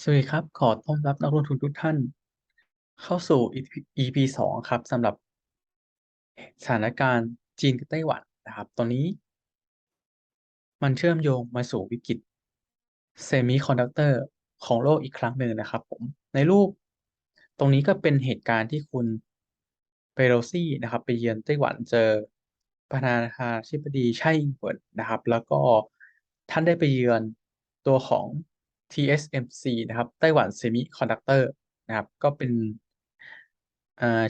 สวัสดีครับ ขอต้อนรับนักลงทุนทุกท่าน เข้าสู่ EP EP 2ครับสำหรับสถานการณ์จีนกับไต้หวันนะครับ ตอนนี้ มันเชื่อมโยงมาสู่วิกฤต Semiconductor ของโลกอีกครั้งหนึ่งนะครับผม ในรูป ตรงนี้ก็เป็นเหตุการณ์ที่คุณ Pelosi นะครับ ไปเยือนไต้หวันเจอประธานาธิบดีไช่อิงเหวินนะครับ แล้วก็ท่านได้ไปเยือนตัวของ TSMC นะครับไต้หวัน Semiconductor นะครับก็เป็น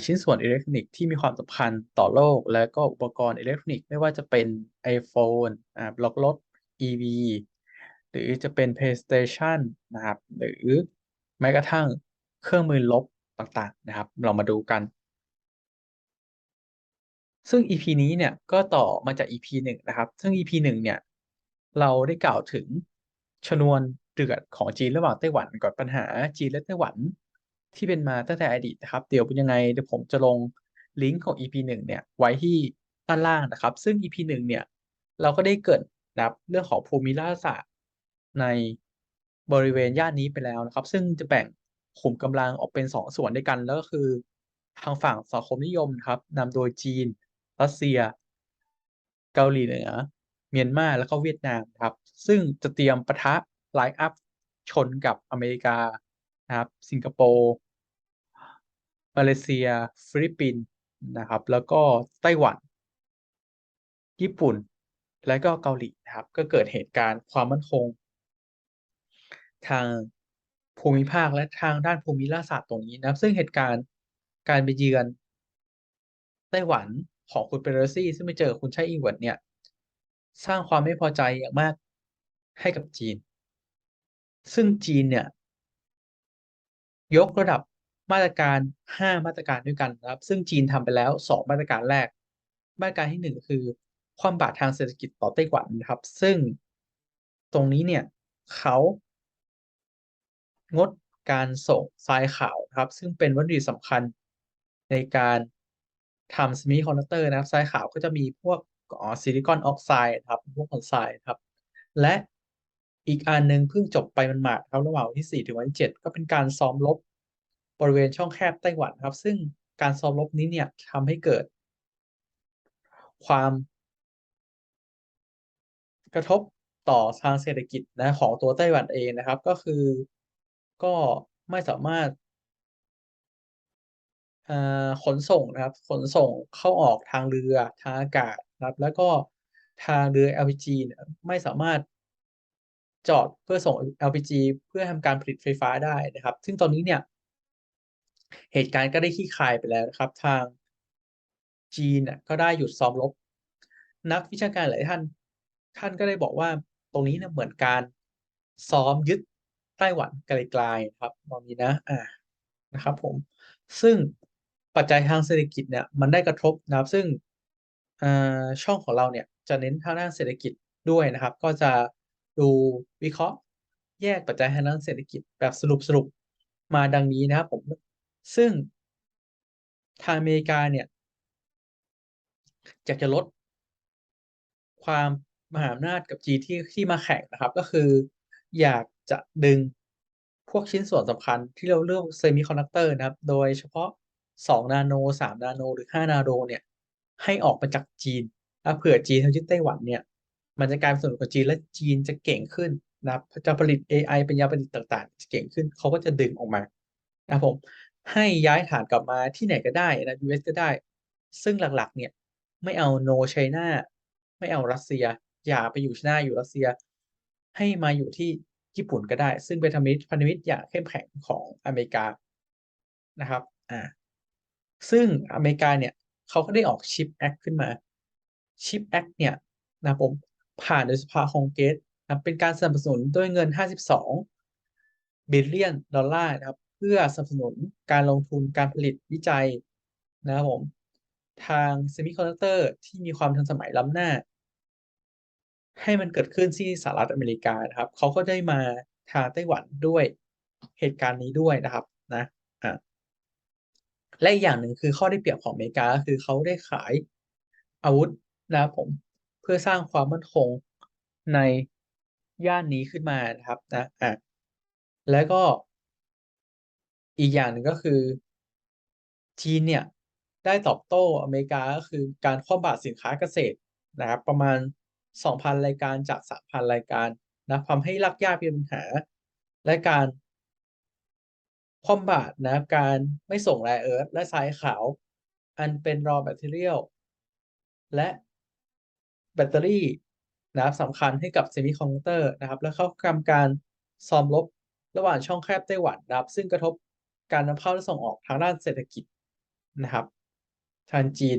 ชิ้นส่วนอิเล็กทรอนิกส์ที่มีความสำคัญต่อโลก และก็อุปกรณ์อิเล็กทรอนิกส์ไม่ว่าจะเป็น iPhone อ่าล็อกรถ EV หรือจะเป็น PlayStation นะครับหรือแม้กระทั่งเครื่องมือรบต่างๆนะครับ เรามาดูกัน ซึ่ง EP นี้เนี่ยก็ต่อมาจาก EP 1 นะครับ ซึ่ง EP 1 เนี่ย เราได้กล่าวถึงชนวน เดือดของจีนระหว่างไต้หวันกับปัญหาจีนและไต้หวัน ที่เป็นมาตั้งแต่อดีตนะครับ เดี๋ยวเป็นยังไงเดี๋ยวผมจะลงลิงก์ของ EP 1เนี่ยไว้ที่ด้านล่างนะครับ ซึ่ง EP 1เนี่ยเราก็ได้เกริ่นนะครับเรื่องของภูมิรัฐศาสตร์ในบริเวณย่านนี้ไปแล้วนะครับ ซึ่งจะแบ่งขุมกำลังออกเป็น2ส่วนด้วยกันแล้วก็คือ ทางฝั่งสังคมนิยมครับนำโดยจีน รัสเซีย เกาหลีเหนือ เมียนมาแล้วก็เวียดนามครับ ซึ่งจะเตรียมปะทะ line up ชนกับอเมริกานะครับ สิงคโปร์มาเลเซีย ฟิลิปปินส์นะครับ แล้วก็ไต้หวัน ญี่ปุ่น และก็เกาหลีนะครับ ก็เกิดเหตุการณ์ความมั่นคง ทางภูมิภาคและทางด้านภูมิรัศาสตร์ตรงนี้นะครับซึ่งเหตุการณ์การไปเยือนไต้หวันของคุณ Pelosi ซึ่งไปเจอคุณไช่อิงหวินเนี่ย สร้างความไม่พอใจอย่างมากให้กับจีน ซึ่งจีนเนี่ยยกระดับมาตรการ 5 มาตรการด้วยกันนะครับ ซึ่งจีนทำไปแล้ว 2 มาตรการแรก มาตรการที่ 1 คือ คว่ำบาตรทางเศรษฐกิจต่อไต้หวันนะครับ ซึ่งตรงนี้เนี่ยเขางดการส่งทรายขาวครับ ซึ่งเป็นวัตถุดิบสำคัญในการทำ Semiconductor นะครับทรายขาวก็จะมีพวกอ๋อซิลิคอนออกไซด์ครับพวกคอนไซด์ครับ และ อีกอันหนึ่งเพิ่งจบไปมันหมาดครับระหว่างวันที่ 4 ถึงวันที่7ก็เป็นการซ้อมรบบริเวณช่องแคบไต้หวันครับ ซึ่งการซ้อมรบนี้เนี่ยทำให้เกิด ความกระทบต่อทางเศรษฐกิจนะของตัวไต้หวันเองนะครับ ก็คือก็ไม่สามารถขนส่งนะครับ ขนส่งเข้าออกทางเรือทางอากาศนะครับ แล้วก็ทางเรือ LPG เนี่ยไม่สามารถ จอดเพื่อส่ง LPG เพื่อทำการผลิตไฟฟ้าได้นะครับ ซึ่งตอนนี้เนี่ย เหตุการณ์ก็ได้คลี่คายไปแล้วนะครับ ทางจีนน่ะก็ได้หยุดซ้อมรบนักวิชาการหลายท่าน ท่านก็ได้บอกว่าตรงนี้เนี่ยเหมือนการซ้อมยึดไต้หวันไกลๆครับตรงนี้นะอานะครับ ผมซึ่งปัจจัยทางเศรษฐกิจเนี่ยมันได้กระทบนะครับ ซึ่งช่องของเราเนี่ยจะเน้นทางด้านเศรษฐกิจด้วยนะครับ ก็จะ ดูวิเคราะห์แยกปัจจัยทางด้านเศรษฐกิจแบบสรุปๆมาดังนี้นะครับผม ซึ่งทางอเมริกาเนี่ยอยากจะลดความมหาอำนาจกับจีนที่ที่มาแข่งนะครับ ก็คืออยากจะดึงพวกชิ้นส่วนสำคัญที่เราเรียกว่า Semiconductor นะครับ โดยเฉพาะ 2 นาโน 3 นาโน หรือ 5 นาโนเนี่ย ให้ออกมาจากจีนถ้าเผื่อจีนเขายึดไต้หวันเนี่ย มันจะกลายเป็นส่วนหนึ่งของจีนและจีนจะเก่งขึ้นนะครับจะผลิตเอไอปัญญาประดิษฐ์ต่างๆ จะเก่งขึ้นเขาก็จะดึงออกมานะผมให้ย้ายฐานกลับมาที่ไหนก็ได้นะ US ก็ได้ ซึ่งหลักๆ เนี่ย ไม่เอา No China ไม่เอารัสเซีย อย่าไปอยู่ China อยู่รัสเซีย ให้มาอยู่ที่ญี่ปุ่นก็ได้ ซึ่งเป็นธมิตรพันธมิตรอย่างเข้มแข็งของอเมริกานะครับอ่าซึ่งอเมริกาเนี่ยเขาก็ได้ออก CHIPS Act ขึ้นมา CHIPS Act เนี่ยนะผม ผ่านโดยสภาคองเกรสนะครับเป็นการสนับสนุนด้วยเงิน 52 billion ดอลลาร์นะครับ เพื่อสนับสนุนการลงทุนการผลิตวิจัยนะครับผม ทาง Semiconductor ที่มีความทันสมัยล้ำหน้า ให้มันเกิดขึ้นที่สหรัฐอเมริกานะครับ เขาก็ได้มาทางไต้หวันด้วยเหตุการณ์นี้ด้วยนะครับนะอาและอีกอย่างหนึ่งคือข้อได้เปรียบของอเมริกาคือเขาได้ขายอาวุธนะครับผม พื่อสร้างความมั่นคงในย่านนี้ขึ้นมานะครับนะอาแล้วก็อีกอย่างหนึ่งก็คือจีนเนี่ยได้ตอบโต้อเมริกาก็คือการคว่ำบาตรสินค้าเกษตรนะครับ ประมาณ 2,000 รายการจาก 3,000 รายการนะทำให้ลักยากเป็นปัญหา และการคว่ำบาตรนะการไม่ส่งแร่เอิร์ธและทรายขาว อันเป็น raw material และ แบตเตอรี่นะครับสำคัญให้กับเซมิคอนดักเตอร์นะครับ และเข้าทำการซ้อมรบระหว่างช่องแคบไต้หวันนะครับ ซึ่งกระทบการนำเข้าและส่งออกทางด้านเศรษฐกิจนะครับทางจีน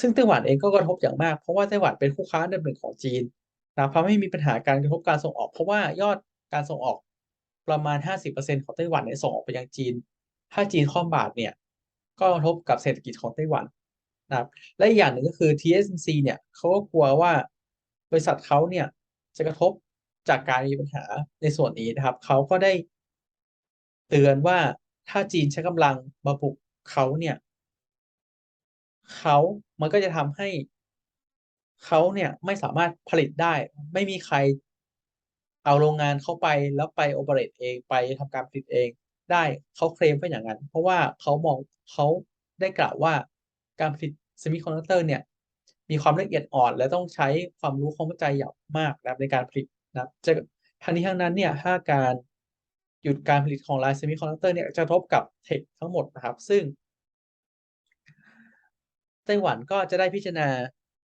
ซึ่งไต้หวันเองก็กระทบอย่างมาก เพราะว่าไต้หวันเป็นคู่ค้าอันดับหนึ่งของจีนนะทำให้มีปัญหาการกระทบการส่งออก เพราะว่ายอดการส่งออกประมาณ 50%ของไต้หวันเนี่ยส่งออกไปยังจีน ถ้าจีนคว่ำบาตรเนี่ย ก็กระทบกับเศรษฐกิจของไต้หวัน นะครับและอีกอย่างหนึ่งก็คือ TSMC เนี่ยเขาก็กลัวว่าบริษัทเขาเนี่ยจะกระทบจากการมีปัญหาในส่วนนี้นะครับเขาก็ได้เตือนว่าถ้าจีนใช้กำลังมาบุกเขาเนี่ยเขามันก็จะทำให้เขาเนี่ยไม่สามารถผลิตได้ ไม่มีใครเอาโรงงานเข้าไปแล้วไปโอเปเรตเองไปทำการผลิตเองได้เขาเคลมว่าอย่างนั้น เพราะว่าเขามองเขาได้กล่าวว่า การผลิตเซมิคอนดักเตอร์เนี่ยมีความละเอียดอ่อน และต้องใช้ความรู้ความเข้าใจอย่างมากนะในการผลิตนะจะทั้งนี้ทั้งนั้นเนี่ยถ้าการหยุดการผลิตของลายเซมิคอนดักเตอร์เนี่ยจะทบกับเทคทั้งหมดนะครับ ซึ่งไต้หวันก็จะได้พิจารณา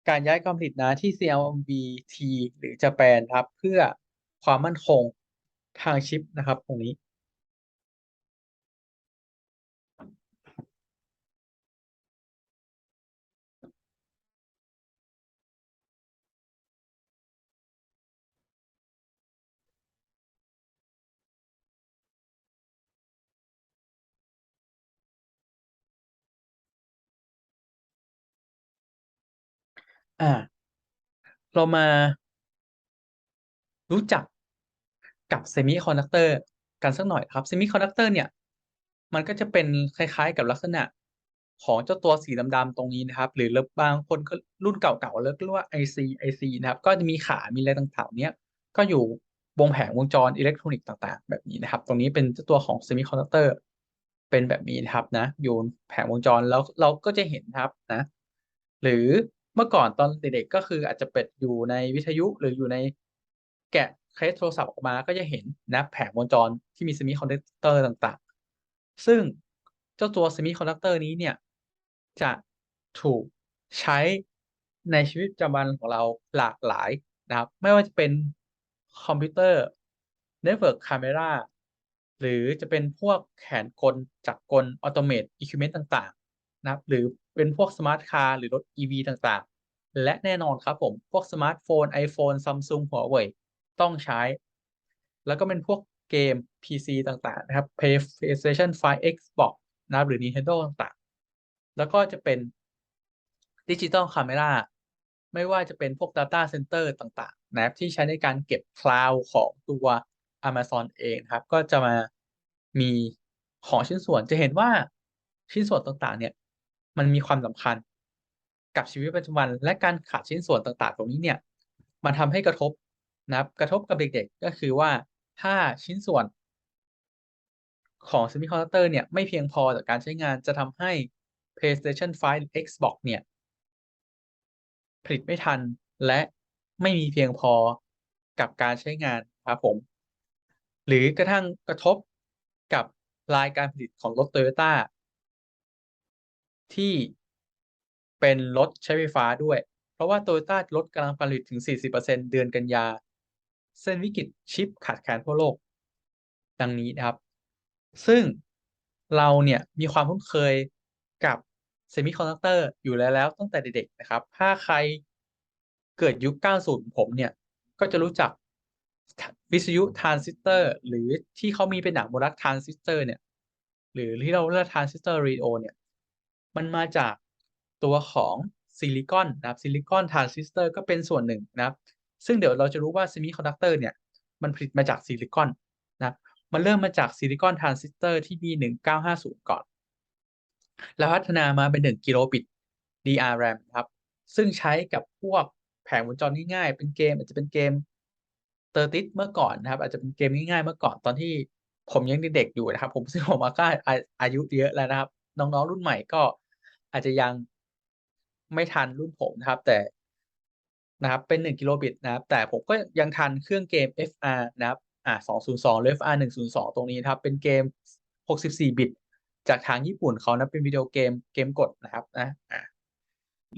การย้ายการผลิตนะที่ CLMV-T หรือญี่ปุ่นครับ เพื่อความมั่นคงทางชิปนะครับ ตรงนี้ อ่า เรามารู้จักกับเซมิคอนดักเตอร์กันสักหน่อยครับเซมิคอนดักเตอร์เนี่ย มันก็จะเป็นคล้ายๆกับลักษณะของเจ้าตัวสีดำๆตรงนี้นะครับ หรือบางคนก็รุ่นเก่าๆเรียกว่า IC IC นะครับ ก็จะมีขา มีอะไรต่างๆ เนี้ยก็อยู่วงแผงวงจรอิเล็กทรอนิกส์ต่างๆ แบบนี้นะครับ ตรงนี้เป็นเจ้าตัวของเซมิคอนดักเตอร์เป็นแบบนี้นะครับนะ อยู่แผงวงจรแล้วเราก็จะเห็นครับนะ หรือ เมื่อก่อนตอนเด็กๆก็คืออาจจะเป็นอยู่ในวิทยุหรืออยู่ในแกะเคสโทรศัพท์ออกมาก็จะเห็นนะแผงวงจรที่มีเซมิคอนดักเตอร์ต่างๆ ซึ่งเจ้าตัวเซมิคอนดักเตอร์นี้เนี่ย จะถูกใช้ในชีวิตประจำวันของเราหลากหลายนะครับ ไม่ว่าจะเป็นคอมพิวเตอร์เน็ตเวิร์กคาเมราหรือจะเป็นพวกแขนกลจักรกลออโตเมตอิควิเมนต์ต่างๆ นะครับหรือเป็นพวกสมาร์ทคาร์หรือรถ EV ต่างๆ และแน่นอนครับผม พวกสมาร์ทโฟน iPhone Samsung Huawei ต้องใช้ แล้วก็เป็นพวกเกม PC ต่างๆ นะครับ PlayStation 5 Xbox นะครับหรือ Nintendo ต่างๆ แล้วก็จะเป็นดิจิตอลคาเมราไม่ว่าจะเป็นพวก Data Center ต่างๆ นะครับที่ใช้ในการเก็บคลาวของตัว Amazon เองครับ ก็จะมามีของชิ้นส่วนจะเห็นว่าชิ้นส่วนต่างๆ เนี่ย มันมีความสำคัญ กับชีวิตประจำวัน และการขาดชิ้นส่วนต่างๆ ตรงนี้เนี่ย มันทำให้กระทบนะครับ กระทบกับเด็กๆ ก็คือว่าถ้าชิ้นส่วนของเซมิคอนดักเตอร์เนี่ย ไม่เพียงพอต่อการใช้งานจะทำให้ PlayStation 5 Xbox เนี่ย ผลิตไม่ทันและไม่มีเพียงพอกับการใช้งานครับผม หรือกระทั่งกระทบกับรายการผลิตของรถ Toyota ที่เป็นรถใช้ไฟฟ้าด้วย เพราะว่า Toyota ลดกำลังผลิตถึง 40%เดือนกันยา เส้นวิกฤตชิปขาดแคลนทั่วโลก ดังนี้นะครับ ซึ่งเราเนี่ยมีความคุ้นเคยกับเซมิคอนดักเตอร์อยู่แล้วแล้วตั้งแต่เด็กๆนะครับ ถ้าใครเกิดยุค 90 ผมเนี่ย ก็จะรู้จักวิทยุทรานซิสเตอร์หรือที่เขามีเป็นหนังโมดักทรานซิสเตอร์เนี่ย หรือที่เราเรียกทรานซิสเตอร์รดิโอเนี่ย มันมาจากตัวของซิลิคอนนะครับซิลิคอนทรานซิสเตอร์ก็เป็นส่วนหนึ่งนะครับซึ่งเดี๋ยวเราจะรู้ว่าเซมิคอนดักเตอร์เนี่ยมันผลิตมาจากซิลิคอนนะมันเริ่มมาจากซิลิคอนทรานซิสเตอร์ที่มี 1950 ก่อน แล้วพัฒนามาเป็น 1 กิโลบิต DRAM ครับ ซึ่งใช้กับพวกแผงวงจรง่ายๆ เป็นเกม อาจจะเป็นเกมเตอร์ติสเมื่อก่อนนะครับ อาจจะเป็นเกมง่ายๆเมื่อก่อนตอนที่ผมยังเด็กๆอยู่นะครับ ผมซึ่งผมอะก็อาอายุเยอะแล้วนะครับ น้องๆรุ่นใหม่ก็ อาจจะยังไม่ทันรุ่นผมนะครับ แต่นะครับเป็น 1 กิโลบิตนะครับ แต่ผมก็ยังทันเครื่องเกม FR นะครับอ่า202หรือ FR 102 ตรงนี้นะครับ เป็นเกม 64 บิต จากทางญี่ปุ่นเขานะเป็นวิดีโอเกมเกมกดนะครับนะ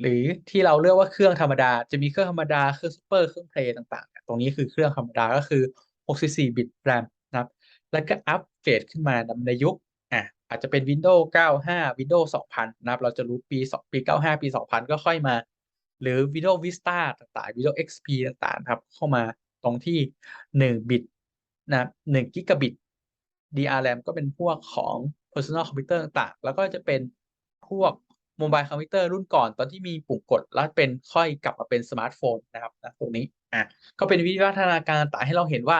หรือที่เราเรียกว่าเครื่องธรรมดา จะมีเครื่องธรรมดาเครื่องซูเปอร์เครื่องเพลย์ต่างๆ ตรงนี้คือเครื่องธรรมดาก็คือ 64 บิต RAM นะครับ แล้วก็อัปเกรดขึ้นมาในยุค อาจจะเป็น Windows 95 Windows 2000 นะครับ เราจะรู้ปีสปี 95 ปี 2000 ก็ค่อยมา หรือ Windows Vista ต่างๆ Windows XP ต่างๆครับ เข้ามาตรงที่ 1 บิตนะ1กิกะบิต DRAM ก็เป็นพวกของ Personal คอมพิวเตอร์ต่างๆ แล้วก็จะเป็นพวกโมบายคอมพิวเตอร์รุ่นก่อนตอนที่มีปุ่มกด แล้วเป็นค่อยกลับมาเป็นสมาร์ตโฟนนะครับณตรงนี้อ่าก็เป็นวิวัฒนาการต่างให้เราเห็นว่า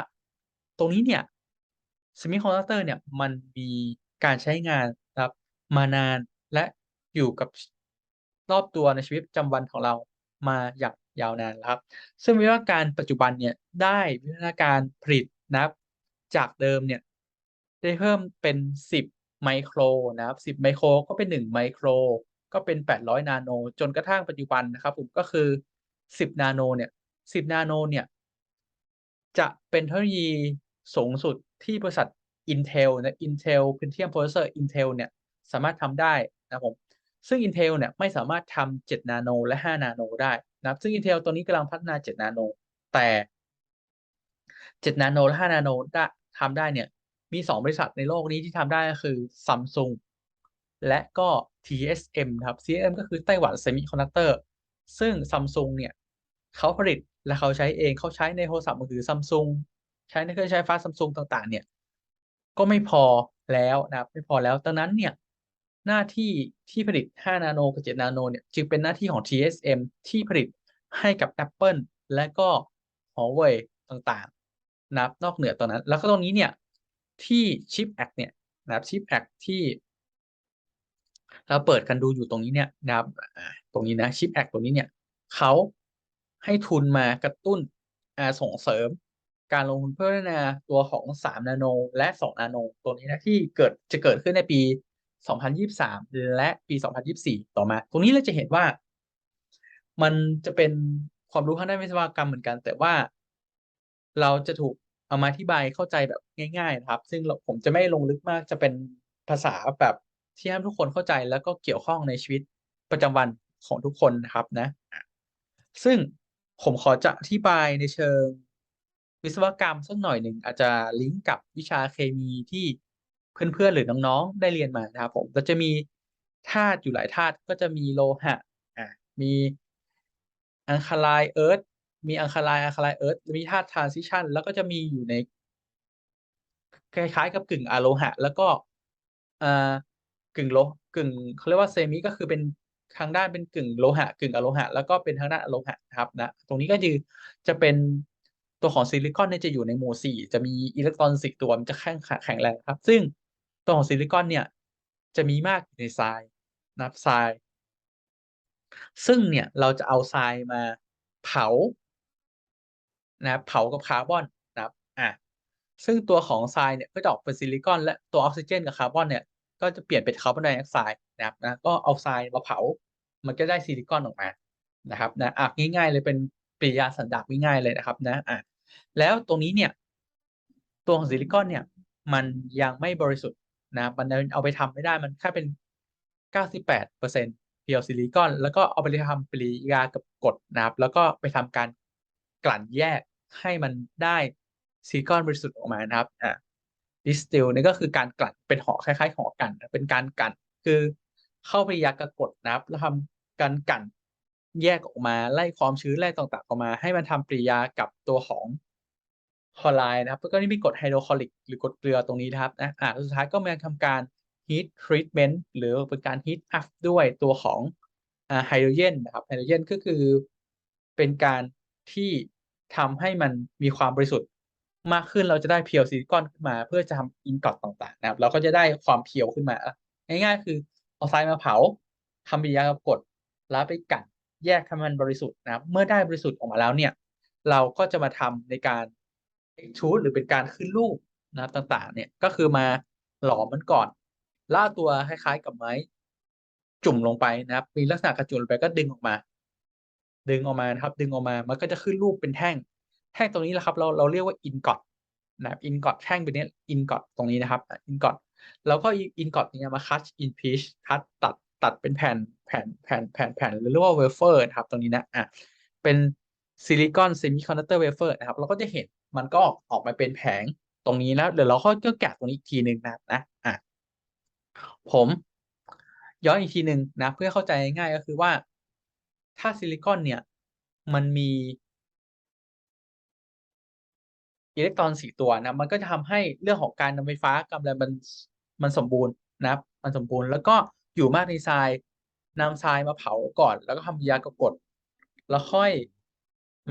ตรงนี้เนี่ย Semiconductor เนี่ยมันมี การใช้งานนะครับมานานและอยู่กับรอบตัวในชีวิตประจำวันของเรามาอย่างยาวนานครับ ซึ่งวิวัฒนาการปัจจุบันเนี่ยได้วิวัฒนาการผลิตนะครับ จากเดิมเนี่ยได้เพิ่มเป็น 10 ไมโครนะครับ10 ไมโครก็เป็น 1 ไมโคร ก็เป็น 800 นาโน จนกระทั่งปัจจุบันนะครับผมก็คือ 10 นาโนเนี่ย 10 นาโนเนี่ยจะเป็นเทคโนโลยีสูงสุดที่บริษัท Intel นะ Intel Pentium Processor Intel เนี่ยสามารถทำได้นะครับผมซึ่ง Intel เนี่ยไม่สามารถทำ7นาโนและ 5 นาโนได้นะครับซึ่ง Intel ตอนนี้กำลังพัฒนา 7 นาโน แต่ 7 นาโนและ 5 นาโนไดะทำได้เนี่ยมี 2 บริษัทในโลกนี้ที่ทำได้ก็คือ Samsung และก็ TSM ครับ TSM ก็คือไต้หวัน Semiconductor ซึ่ง Samsung เนี่ยเขาผลิตและเขาใช้เองเขาใช้ในโทรศัพท์มือถือ Samsung ใช้ในเครื่องใช้ไฟฟ้า Samsung ต่างๆ เนี่ย ก็ไม่พอแล้วนะครับไม่พอแล้วดังนั้นเนี่ยหน้าที่ที่ผลิต 5 นาโนกับ 7 นาโนเนี่ยจึงเป็นหน้าที่ของ TSM ที่ผลิตให้กับ Apple และก็ Huawei ต่างๆ นะครับนอกเหนือตรงนั้น แล้วก็ตรงนี้เนี่ยที่ CHIPS Act เนี่ยนะครับ Chip Act ที่ เราเปิดกันดูอยู่ตรงนี้เนี่ยนะครับตรงนี้นะ CHIPS Act ตรงนี้เนี่ยเขาให้ทุนมากระตุ้นส่งเสริม การลงทุนเพื่อพัฒนาตัวของ 3 นาโน และ 2 นาโน ตัวนี้นะที่เกิดจะเกิดขึ้นในปี 2023 และปี 2024 ต่อมา ตรงนี้เราจะเห็นว่า มันจะเป็นความรู้ทางด้านวิศวกรรมเหมือนกัน แต่ว่า เราจะถูกเอามาอธิบายเข้าใจแบบง่ายๆนะครับ ซึ่งผมจะไม่ลงลึกมากจะเป็นภาษาแบบที่ให้ทุกคนเข้าใจแล้วก็เกี่ยวข้องในชีวิตประจำวันของทุกคนนะครับนะ ซึ่งผมขอจะอธิบายในเชิง วิศวกรรมสักหน่อยหนึ่งอาจจะลิงก์กับวิชาเคมีที่เพื่อนๆหรือน้องๆได้เรียนมานะครับผมก็จะมีธาตุอยู่หลายธาตุก็จะมีโลหะอ่ามี Alkaline Earth มี Alkaline Alkaline Earth มีธาตุ Transition แล้วก็จะมีอยู่ในคล้ายๆกับกึ่งอะโลหะ แล้วก็อ่ากึ่งโลกึ่งเขาเรียกว่า Semi ก็คือเป็นทางด้านเป็นกึ่งโลหะ กึ่งอะโลหะ แล้วก็เป็นทางด้านอะโลหะนะครับนะตรงนี้ก็คือจะเป็น ตัวของซิลิคอนเนี่ยจะอยู่ในหมู่จะมีอิเล็กตรอน4ตัวมันจะแข็งแข็งแรงครับ ซึ่งตัวของซิลิคอนเนี่ยจะมีมากอยู่ในทรายนับทราย ซึ่งเนี่ยเราจะเอาทรายมาเผานะเผากับคาร์บอนนะครับอ่าซึ่งตัวของทรายเนี่ยก็จะออกเป็นซิลิคอนและตัวออกซิเจนกับคาร์บอนเนี่ยก็จะเปลี่ยนเป็นคาร์บอนไดออกไซด์นะครับนะก็เอาทรายมาเผา มันก็ได้ซิลิคอนออกมานะครับนะอ่าง่ายๆเลยเป็น ปริยาสันดาปง่ายๆเลยนะครับนะอ่าแล้วตรงนี้เนี่ย ตัวของซิลิคอนเนี่ย มันยังไม่บริสุทธิ์นะครับมันเอาไปทำไม่ได้มันแค่เป็น 98%เซ็นต์เพียวซิลิคอน แล้วก็เอาไปทำปริยากับกรดนะครับ แล้วก็ไปทำการกลั่นแยกให้มันได้ซิลิคอนบริสุทธิ์ออกมานะครับอ่า Distill นี่ก็คือการกลั่นเป็นหอคล้ายๆหอกัน เป็นการกลั่นคือเข้าปริยากับกรดนะครับแล้วทำการกลั่น แยกออกมาไล่ความชื้นไล่ต่างๆออกมา ให้มันทำปฏิกิริยากับตัวของคลอไรด์นะครับแล้วก็นี่มีกรดไฮโดรคลอริกหรือกรดเกลือตรงนี้นะครับนะอ่าสุดท้ายก็มาทำการ Heat Treatment หรือเป็นการ Heat up ด้วยตัวของอ่าไฮโดรเจนนะครับไฮโดรเจนก็คือเป็นการที่ทำให้มันมีความบริสุทธิ์มากขึ้นเราจะได้เพียวซิลิคอนขึ้นมาเพื่อจะทำ ingot ต่างๆนะครับเราก็จะได้ความเพียวขึ้นมาง่ายๆ คือเอาทรายมาเผาทำปฏิกิริยากับกรดแล้วไปกลั่น แยกให้มันบริสุทธิ์นะครับ เมื่อได้บริสุทธิ์ออกมาแล้วเนี่ย เราก็จะมาทำในการ extrude หรือเป็นการขึ้นรูปนะครับต่างๆ เนี่ยก็คือมาหลอมมันก่อนล่าตัวคล้ายๆกับไม้ จุ่มลงไปนะครับ มีลักษณะกระจุ่มลงไปก็ดึงออกมา ดึงออกมาครับ ดึงออกมามันก็จะขึ้นรูปเป็นแท่ง แท่งตรงนี้แหละครับ เราเราเรียกว่าอินกอตนะครับอินกอตแท่งเป็นนี้อินกอตตรงนี้นะครับอินกอตแล้วก็อินกอตนี้มาคัตอินพีชคัตตัด ตัดเป็นแผ่นแผ่นแผ่นแผ่นแผ่นหรือเรียกว่าเวเฟอร์นะครับตรงนี้นะอะเป็นซิลิคอนเซมิคอนดักเตอร์เวเฟอร์นะครับเราก็จะเห็นมันก็ออกมาเป็นแผงตรงนี้แล้วเดี๋ยวเราก็แกะตรงนี้อีกทีหนึ่งนะนะอะผมย้อนอีกทีหนึ่งนะ เพื่อเข้าใจง่ายก็คือว่า ถ้าซิลิคอนเนี่ย มันมีอิเล็กตรอนสี่ตัวนะ มันก็จะทำให้เรื่องของการนำไฟฟ้ากำลังมันมันสมบูรณ์นะครับ มันสมบูรณ์แล้วก็ อยู่มากในทรายนำทรายมาเผาก่อน แล้วก็ทำยากกด แล้วค่อย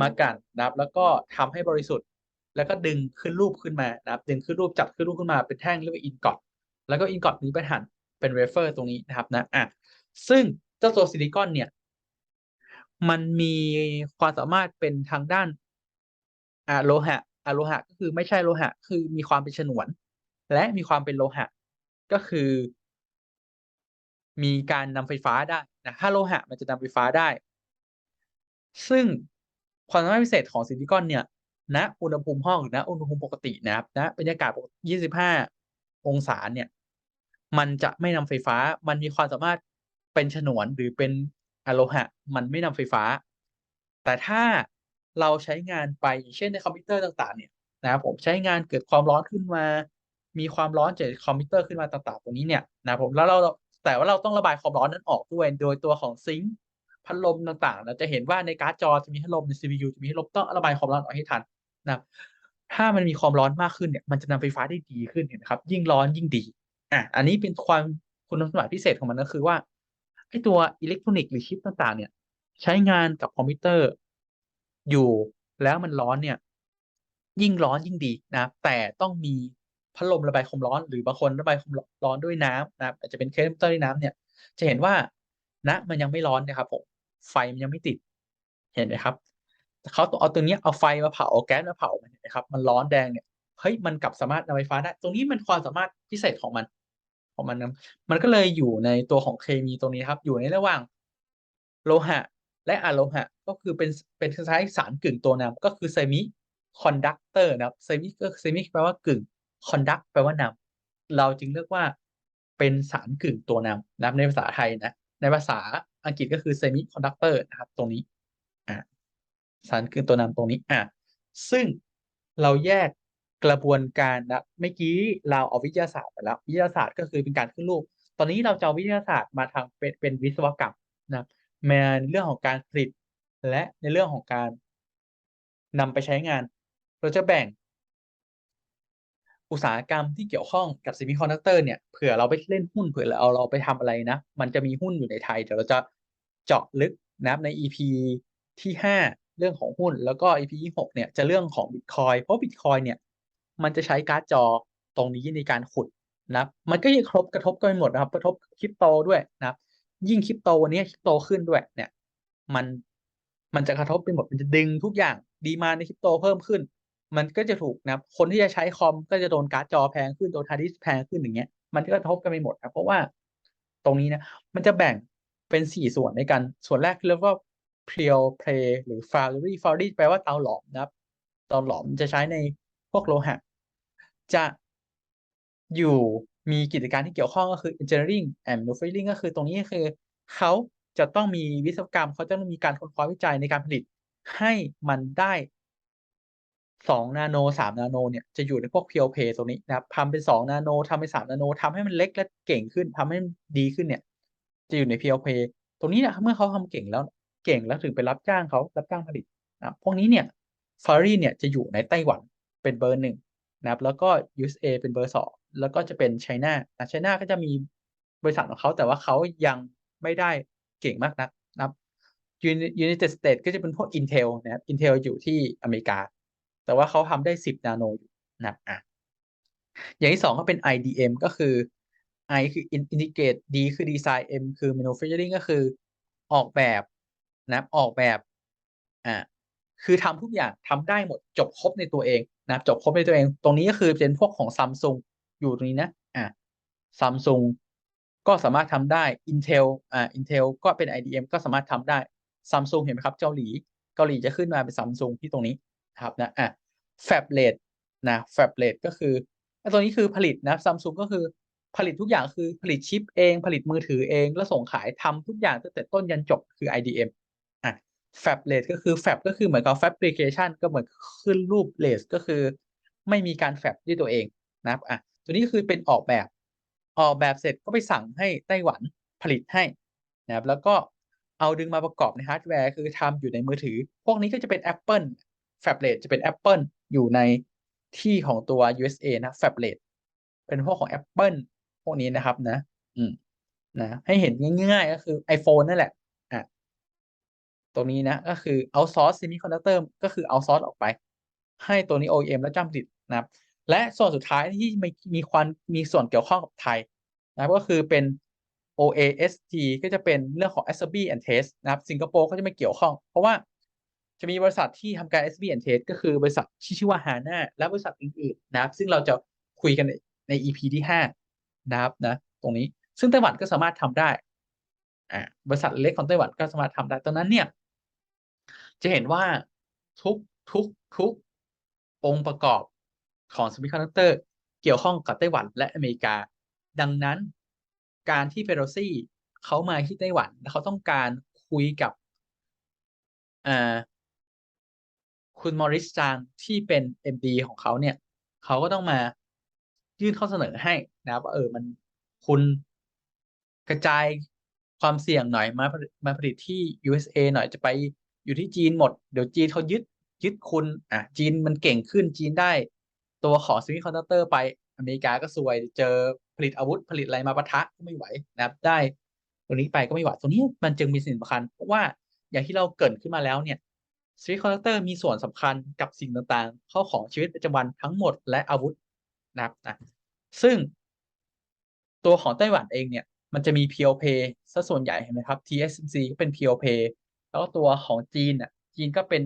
มากันนะครับ แล้วก็ทำให้บริสุทธิ์ แล้วก็ดึงขึ้นรูปขึ้นมานะครับ ดึงขึ้นรูปจับขึ้นรูปขึ้นมาเป็นแท่งเรียกว่าอินกอตแล้วก็อินกอตนี้ไปหั่นเป็นเวเฟอร์ตรงนี้นะครับนะอะซึ่งเจ้าตัวซิลิคอนเนี่ย มันมีความสามารถเป็นทางด้านอะโลหะอะโลหะก็คือไม่ใช่โลหะ คือมีความเป็นฉนวน และมีความเป็นโลหะ ก็คือ มีการนำไฟฟ้าได้นะถ้าโลหะมันจะนำไฟฟ้าได้ ซึ่งความสามารถพิเศษของซิลิคอนเนี่ยณนะอุณหภูมิห้องหรือณอุณหภูมิปกตินะครับณนะบรรยากาศ25 องศาเนี่ย มันจะไม่นำไฟฟ้า มันมีความสามารถเป็นฉนวนหรือเป็นอโลหะ มันไม่นำไฟฟ้า แต่ถ้าเราใช้งานไปเช่นในคอมพิวเตอร์ต่างๆ เนี่ยนะครับผมใช้งานเกิดความร้อนขึ้นมา มีความร้อนจากคอมพิวเตอร์ขึ้นมาต่างๆ ตรงนี้เนี่ยนะผมแล้วเรา แต่ว่าเราต้องระบายความร้อนนั้นออกด้วย โดยตัวของซิงค์พัดลมต่างๆ เราจะเห็นว่าในการ์ดจอจะมีพัดลมใน CPU จะมีพัดลมต้องระบายความร้อนออกให้ทันนะครับ ถ้ามันมีความร้อนมากขึ้นเนี่ย มันจะนำไฟฟ้าได้ดีขึ้นเห็นไหมครับ ยิ่งร้อนยิ่งดี อะ อันนี้เป็นความคุณสมบัติพิเศษของมันก็คือว่าไอ้ตัวอิเล็กทรอนิกส์หรือชิปต่าง ๆ เนี่ย ใช้งานกับคอมพิวเตอร์อยู่แล้วมันร้อนเนี่ย ยิ่งร้อนยิ่งดีนะแต่ต้องมี พัดลมระบายความร้อน หรือบางคนระบายความร้อนด้วยน้ำนะครับอาจจะเป็นเครื่องเตอร์ด้วยน้ำเนี่ย จะเห็นว่าณนะมันยังไม่ร้อนนะครับผมไฟมันยังไม่ติด เห็นไหมครับเขาต้องเอาตัวนี้เอาไฟมาเผาเอาแก๊สมาเผาเห็นไหมครับ มันร้อนแดงเนี่ยเฮ้ยมันกลับสามารถนำไฟฟ้าได้ ตรงนี้มันความสามารถพิเศษของมันของมันนะมันก็เลยอยู่ในตัวของเคมีตรงนี้ครับ อยู่ในระหว่างโลหะ และอะโลหะ ก็คือเป็นเป็นคล้ายสารกึ่งตัวนำก็คือเซมิคอนดักเตอร์นะครับเซมิก็เซมิแปลว่ากึ่ง คอนดักแปลว่านำเราจึงเรียกว่าเป็นสารกึ่งตัวนำนะในภาษาไทยนะ ในภาษาอังกฤษก็คือเซมิคอนดักเตอร์นะครับ ตรงนี้อ่าสารกึ่งตัวนำตรงนี้อ่าซึ่งเราแยกกระบวนการนะเมื่อกี้เราเอาวิทยาศาสตร์ไปแล้ว วิทยาศาสตร์ก็คือเป็นการขึ้นรูป ตอนนี้เราจะเอาวิทยาศาสตร์มาทางเป็นเป็นวิศวกรรมนะมาเรื่องของการผลิตและในเรื่องของการนำไปใช้งาน เราจะแบ่ง อุตสาหกรรมที่เกี่ยวข้องกับซิมิคอนดักเตอร์เนี่ยเผื่อเราไปเล่นหุ้นเผื่อเราเราไปทำอะไรนะ มันจะมีหุ้นอยู่ในไทยเดี๋ยวเราจะเจาะลึกนะครับใน EP ที่ 5 เรื่องของหุ้นแล้วก็ EP ที่6เนี่ยจะเรื่องของบิตคอยเพราะบิตคอยเนี่ยมันจะใช้การ์ดจอตรงนี้ในการขุดนะมันก็ยังครบกระทบกันหมดนะครับ กระทบคริปโตด้วยนะครับ ยิ่งคริปโตวันนี้คริปโตขึ้นด้วยเนี่ย มันมันจะกระทบไปหมดมันจะดึงทุกอย่างดีมาในคริปโตเพิ่มขึ้น มันก็จะถูกนะครับคนที่จะใช้คอมก็จะโดนการ์ดจอแพงขึ้นโดนฮาร์ดดิสแพงขึ้นอย่างเงี้ย มันก็กระทบกันไปหมดนะเพราะว่าตรงนี้นะ มันจะแบ่งเป็นสี่ส่วนในกัน ส่วนแรกเรียกว่า pure play หรือ foundry foundry แปลว่าเตาหลอมนะครับ เตาหลอมจะใช้ในพวกโลหะ จะอยู่มีกิจการที่เกี่ยวข้องก็คือ engineering and manufacturing ก็คือตรงนี้คือเขาจะต้องมีวิศวกรรมเขาจะต้องมีการค้นคว้าวิจัยในการผลิต ให้มันได้ สองนาโนสามนาโนเนี่ยจะอยู่ในพวกเพียวเพตรงนี้นะครับทำเป็นสองนาโนทำเป็นสามนาโนทำให้มันเล็กและเก่งขึ้นทำให้มันดีขึ้นเนี่ย จะอยู่ในเพียวเพตรงนี้เนี่ยเมื่อเขาทำเก่งแล้วเก่งแล้วถึงไปรับจ้างเขารับจ้างผลิตนะพวกนี้เนี่ยฟารีเนี่ยจะอยู่ในไต้หวันเป็นเบอร์หนึ่งนะครับแล้วก็ USA เป็นเบอร์สองแล้วก็จะเป็นไชน่านะไชน่าก็จะมีบริษัทของเขาแต่ว่าเขายังไม่ได้เก่งมากนักนะครับ United States ก็จะเป็นพวก Intel นะครับ Intel อยู่ที่อเมริกา แต่ว่าเขาทำได้ 10 นาโนอยู่นะอะอย่างที่สองก็เป็น IDM ก็คือ I คือ Integrate D คือ Design M คือ Manufacturing ก็คือออกแบบนะออกแบบอ่าคือทำทุกอย่างทำได้หมดจบครบในตัวเองนะจบครบในตัวเอง ตรงนี้ก็คือเป็นพวกของซัมซุงอยู่ตรงนี้นะอะซัมซุงก็สามารถทำได้ Intel อ่า Intel ก็เป็น IDM ก็สามารถทำได้ซัมซุงเห็นไหมครับเกาหลี เกาหลีจะขึ้นมาเป็นซัมซุงที่ตรงนี้ นะครับนะอะแฟบเลดนะแฟบเลดก็คือตัวนี้คือผลิตนะซัมซุงก็คือผลิตทุกอย่างคือผลิตชิปเอง ผลิตมือถือเอง แล้วส่งขายทำทุกอย่างตั้งแต่ต้นยันจบคือ IDM อะแฟบเลดก็คือแฟบก็คือเหมือนกับแฟบริเคชันก็เหมือนขึ้นรูปเลสก็คือ ไม่มีการแฟบด้วยตัวเองนะครับอะตัวนี้คือเป็นออกแบบออกแบบเสร็จก็ไปสั่งให้ไต้หวันผลิตให้นะครับแล้วก็เอาดึงมาประกอบในฮาร์ดแวร์คือทำอยู่ในมือถือ พวกนี้ก็จะเป็น Apple แฟบเลตจะเป็น Apple อยู่ในที่ของตัว USA นะแฟบเลตเป็นพวกของ Apple พวกนี้นะครับนะ อืมนะให้เห็นง่าย ๆ ก็คือ iPhone นั่นแหละอะตรงนี้นะ ก็คือ outsource semiconductor ก็คือ outsource ออกไป ให้ตัวนี้ OEM และจ้างผลิตนะครับ และส่วนสุดท้ายที่มีมีความมีส่วนเกี่ยวข้องกับไทยนะครับก็คือเป็น OAST ก็จะเป็นเรื่องของ Assembly and Test นะครับ สิงคโปร์ก็จะไม่เกี่ยวข้อง เพราะว่า จะมีบริษัทที่ทำการ SB and Test ก็คือบริษัทที่ชื่อว่า HANA และบริษัทอื่นๆนะครับ ซึ่งเราจะคุยกันใน EP ที่5นะครับนะตรงนี้ซึ่งไต้หวันก็สามารถทำได้อ่าบริษัทเล็กของไต้หวันก็สามารถทำได้ตอนนั้นเนี่ย จะเห็นว่าทุกทุกทุกองค์ประกอบของสมิคอนดักเตอร์เกี่ยวข้องกับไต้หวันและอเมริกา ดังนั้นการที่เปโรซี่เขามาที่ไต้หวัน แล้วเขาต้องการคุยกับอ่า คุณมอริสจางที่เป็น MD ของเขาเนี่ยเขาก็ต้องมายื่นข้อเสนอให้นะครับว่าเออมันคุณกระจายความเสี่ยงหน่อยมามาผลิตที่ USA หน่อยจะไปอยู่ที่จีนหมด เดี๋ยวจีนเขายึดยึดคุณอะจีนมันเก่งขึ้นจีนได้ ตัวของซิมิคอนดักเตอร์ไปอเมริกาก็สวยเจอผลิตอาวุธผลิตอะไรมาปะทะก็ไม่ไหวนะครับ ได้ตัวนี้ไปก็ไม่ไหวตรงนี้มันจึงมีสิ่งสำคัญเพราะว่าอย่างที่เราเกิดขึ้นมาแล้วเนี่ย ซิมิคอนดักเตอร์มีส่วนสำคัญกับสิ่งต่างๆ เข้าของชีวิตประจำวันทั้งหมดและอาวุธนะครับนะซึ่งตัวของไต้หวันเองเนี่ย มันจะมี PLP ซะส่วนใหญ่เห็นไหมครับ TSMC ก็เป็น PLP แล้วก็ตัวของจีนอะจีนก็เป็น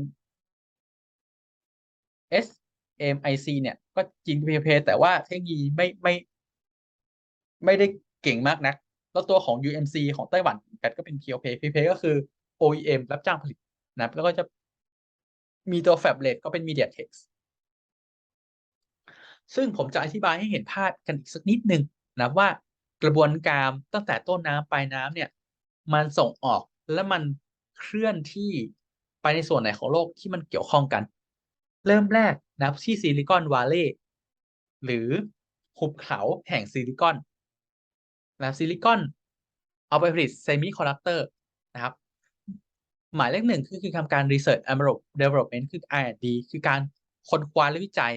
SMIC เนี่ย ก็จีน PLP แต่ว่าเทคโนโลยีไม่ไม่ ไม่ได้เก่งมากนัก แล้วตัวของ UMC ของไต้หวันกันก็เป็น PLP PLP ก็คือ OEM รับจ้างผลิตนะครับแล้วก็จะ มีตัว Fablet ก็เป็น MediaTek ซึ่งผมจะอธิบายให้เห็นภาพกันอีกสักนิดหนึ่งนะว่ากระบวนการตั้งแต่ต้นน้ำปลายน้ำเนี่ยมันส่งออกและมันเคลื่อนที่ไปในส่วนไหนของโลกที่มันเกี่ยวข้องกัน เริ่มแรกนะที่ซิลิคอนวาเลย์หรือหุบเขาแห่งซิลิคอนนะซิลิคอนเอาไปผลิตเซมิคอนดักเตอร์นะครับ หมายเลขหนึ่งคือคือทำการ Research and Development คือ R&D คือการค้นคว้าและวิจัย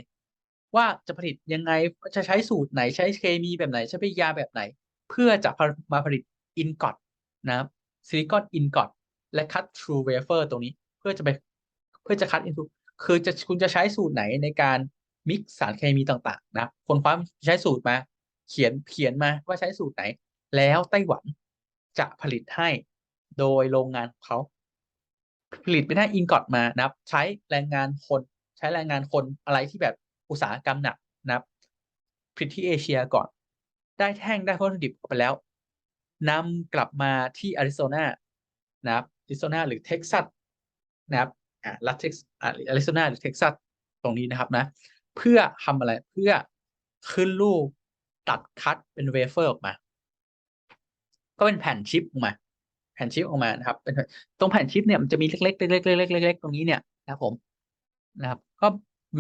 ว่าจะผลิตยังไงจะใช้สูตรไหนใช้เคมีแบบไหน ใช้ปยาแบบไหน เพื่อจะมาผลิตอินกอตนะครับซิลิคอนอินกอตและคัตทรูเวเฟอร์ตรงนี้เพื่อจะไปเพื่อจะคัดอินทูคือจะคุณจะใช้สูตรไหนในการมิกสารเคมีต่างๆ นะคนคว้าใช้สูตรมา เขียนเขียนมาว่าใช้สูตรไหน แล้วไต้หวันจะผลิตให้โดยโรงงานเขา ผลิตเป็นให้อินกอตมานะครับ ใช้แรงงานคน ใช้แรงงานคนอะไรที่แบบอุตสาหกรรมหนักนะครับผลิตที่เอเชียก่อน ได้แท่งได้วัตถุดิบไปแล้วนำกลับมาที่อาริโซนานะครับอาริโซนาหรือเท็กซัสนะครับอ่ารัฐเท็กซ์อาริโซนาหรือเท็กซัสตรงนี้นะครับนะ เพื่อทำอะไรเพื่อขึ้นรูปตัดคัดเป็นเวเฟอร์ออกมา ก็เป็นแผ่นชิปออกมา ผ่นชิปออกมานะครับเป็นตรงแผ่นชิปเนี่ยมันจะมีเล็กๆเล็กๆเล็กๆเล็กๆตรงนี้เนี่ยนะครับผมนะครับก็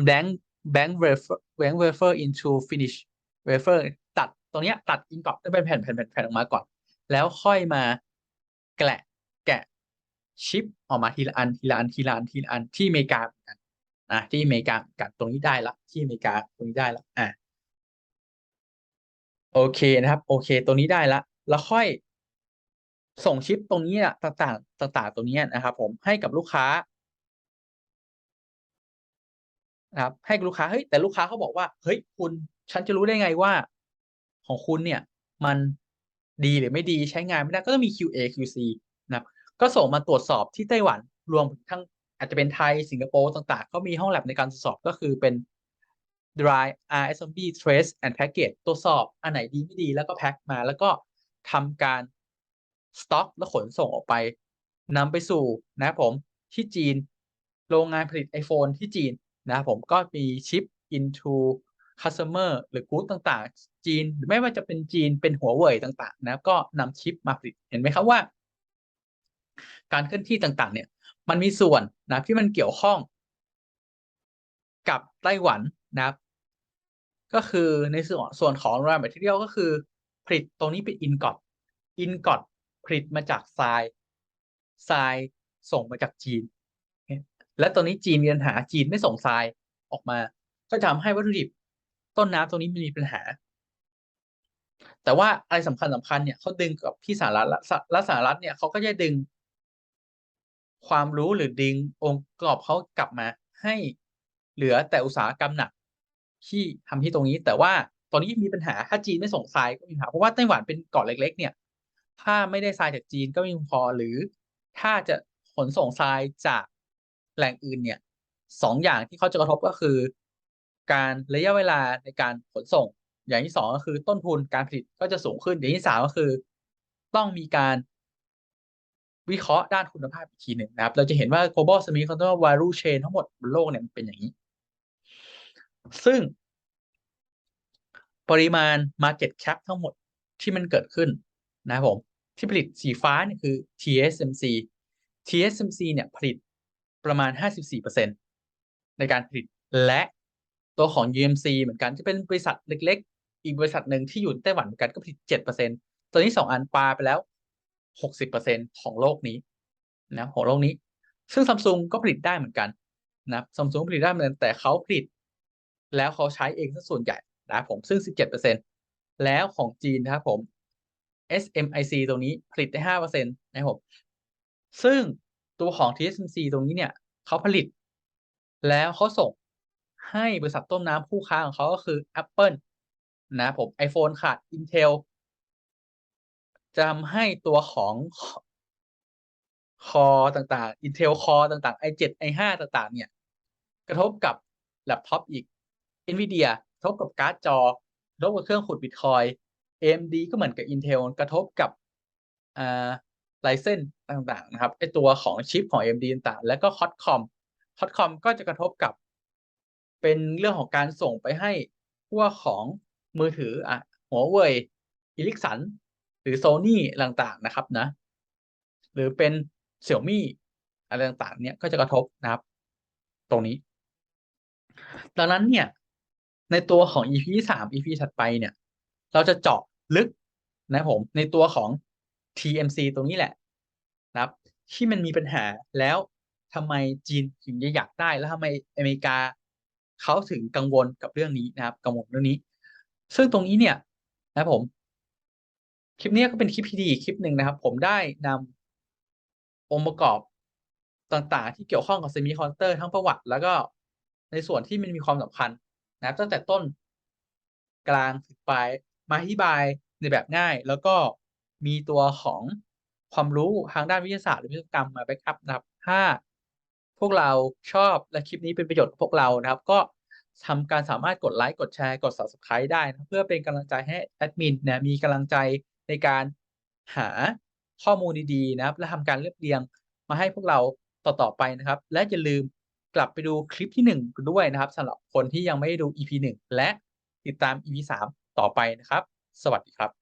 แบงค์แบงค์เวเฟอร์แบงค์เวเฟอร์ into finish wafer ตัดตรงนี้ตัดอินกอตได้เป็นแผ่นแผ่นแผ่นออกมาก่อน แล้วค่อยมาแกะแกะชิปออกมาทีละอันทีละอันทีละอันทีละอันที่อเมริกาเหมือนกันอะที่อเมริกากันตรงนี้ได้ละที่อเมริกาตรงนี้ได้ละอะโอเคนะครับ โอเค ตรงนี้ได้ละแล้วค่อย ส่งชิปตรงนี้ต่างๆ ต่าง ๆ ตรงนี้นะครับ ผมให้กับลูกค้านะครับให้ลูกค้าเฮ้ยแต่ลูกค้าเขาบอกว่า เฮ้ยคุณฉันจะรู้ได้ไงว่า ของคุณเนี่ย มันดีหรือไม่ดีใช้งานไม่ได้ก็ต้องมี QA QC นะครับ ก็ส่งมาตรวจสอบที่ไต้หวันรวมทั้งอาจจะเป็นไทยสิงคโปร์ต่างๆ ก็มีห้องแลบในการตรวจสอบก็คือเป็น dry RSMB trace and package ตรวจสอบอันไหนดีไม่ดีแล้วก็แพ็คมา แล้วก็ทำการ สต็อก และขนส่งออกไปนำไปสู่นะครับผมที่จีน โรงงานผลิต iPhone ที่จีนนะครับผมก็มีชิป into customer หรือกู๊ดต่างๆ จีนไม่ว่าจะเป็นจีนเป็นหัวเว่ยต่างๆ นะก็นำชิปมาผลิตเห็นไหมครับว่า การเคลื่อนที่ต่างๆ เนี่ย มันมีส่วนนะที่มันเกี่ยวข้อง กับไต้หวันนะครับ ก็คือในส่วนส่วนของ raw material ก็คือ ผลิตตรงนี้เป็น ingot ingot ผลิตมาจากทรายทรายส่งมาจากจีน และตอนนี้จีนมีปัญหาจีนไม่ส่งทรายออกมา ก็ทำให้วัตถุดิบต้นน้ำตรงนี้มีปัญหา แต่ว่าอะไรสำคัญสำคัญเนี่ยเขาดึงกับที่สหรัฐและสหรัฐเนี่ยเขาก็จะดึง ความรู้หรือดึงองค์ประกอบเขากลับมาให้เหลือแต่อุตสาหกรรมหนักที่ทำที่ตรงนี้ แต่ว่าตอนนี้มีปัญหาถ้าจีนไม่ส่งทรายก็มีปัญหาเพราะว่าไต้หวันเป็นเกาะเล็ก ๆ เนี่ย ถ้าไม่ได้ทรายจากจีนก็ไม่พอหรือถ้าจะขนส่งทรายจากแหล่งอื่นเนี่ยสองอย่างที่เขาจะกระทบก็คือ การระยะเวลาในการขนส่ง อย่างที่สองก็คือต้นทุนการผลิตก็จะสูงขึ้น อย่างที่สามก็คือ ต้องมีการวิเคราะห์ด้านคุณภาพอีกทีหนึ่งนะครับ เราจะเห็นว่า global semiconductor value chain ทั้งหมดบนโลกเนี่ยมันเป็นอย่างนี้ ซึ่ง ปริมาณ market cap ทั้งหมดที่มันเกิดขึ้นนะครับผม ที่ผลิตสีฟ้าเนี่ยคือ TSMC TSMC เนี่ยผลิตประมาณ 54%ในการผลิตและตัวของ UMC เหมือนกันที่เป็นบริษัทเล็ก ๆ อีกบริษัทหนึ่งที่อยู่ไต้หวันเหมือนกันก็ผลิต 7%ตัวนี้สองอันปลาไปแล้ว 60%ของโลกนี้นะของโลกนี้ ซึ่งซัมซุงก็ผลิตได้เหมือนกันนะซัมซุงผลิตได้เหมือนกันแต่เขาผลิต แล้วเขาใช้เองซะส่วนใหญ่นะผมซึ่ง 17%แล้วของจีนนะครับผม SMIC ตรงนี้ผลิตได้5%นต์นะครับผมซึ่งตัวของ TSMC ตรงนี้เนี่ยเขาผลิต แล้วเขาส่งให้บริษัทต้นน้ำคู่ค้าของเขาก็คือ Apple นะผม iPhone ขาด Intel จะทำให้ตัวของคอต่างๆ Intel Core ต่างๆ i7 i5 ต่างๆ เนี่ย กระทบกับแล็ปท็อปอีก Nvidia กระทบกับการ์ดจอกระทบกับเครื่องขุดบิตคอย AMD ก็เหมือนกับ Intel กระทบกับอ่าไลเซนต่างๆนะครับไอตัวของชิปของ AMD ต่างๆ แล้วก็ Hotcom Hotcom ก็จะกระทบกับเป็นเรื่องของการส่งไปให้พวกของมือถืออะหัวเว่ยอิลิกสันหรือโซนี่ต่างๆนะครับนะ หรือเป็นเสี่ยวมี่อะไรต่างๆ เนี่ยก็จะกระทบนะครับ ตรงนี้ ดังนั้นเนี่ย ในตัวของ EP สาม EP ถัดไปเนี่ย เราจะเจาะ ลึกนะผมในตัวของ TMC ตรงนี้แหละนะครับ ที่มันมีปัญหาแล้วทำไมจีนถึงจะอยากได้แล้วทำไมอเมริกาเขาถึงกังวลกับเรื่องนี้นะครับ กังวลเรื่องนี้ ซึ่งตรงนี้เนี่ยนะผม คลิปนี้ก็เป็นคลิปที่ดีคลิปหนึ่งนะครับ ผมได้นำองค์ประกอบต่างๆ ที่เกี่ยวข้องกับเซมิคอนดักเตอร์ทั้งประวัติ แล้วก็ในส่วนที่มันมีความสำคัญนะครับ ตั้งแต่ต้นกลางถึงปลาย มาอธิบายในแบบง่าย แล้วก็มีตัวของความรู้ทางด้านวิทยาศาสตร์หรือวิศวกรรมมาแบ็กอัพนะครับถ้าพวกเราชอบและคลิปนี้เป็นประโยชน์กับพวกเรานะครับ ก็ทำการสามารถกดไลค์กดแชร์กด subscribe ได้นะเพื่อเป็นกำลังใจให้แอดมินนี่ยมีกำลังใจในการหาข้อมูลดีๆนะครับ และทำการเรียบเรียงมาให้พวกเราต่อๆไปนะครับ และอย่าลืมกลับไปดูคลิปที่ 1 ด้วยนะครับสำหรับคนที่ยังไม่ได้ดู EP 1 และติดตาม EP 3 ต่อไปนะครับ สวัสดีครับ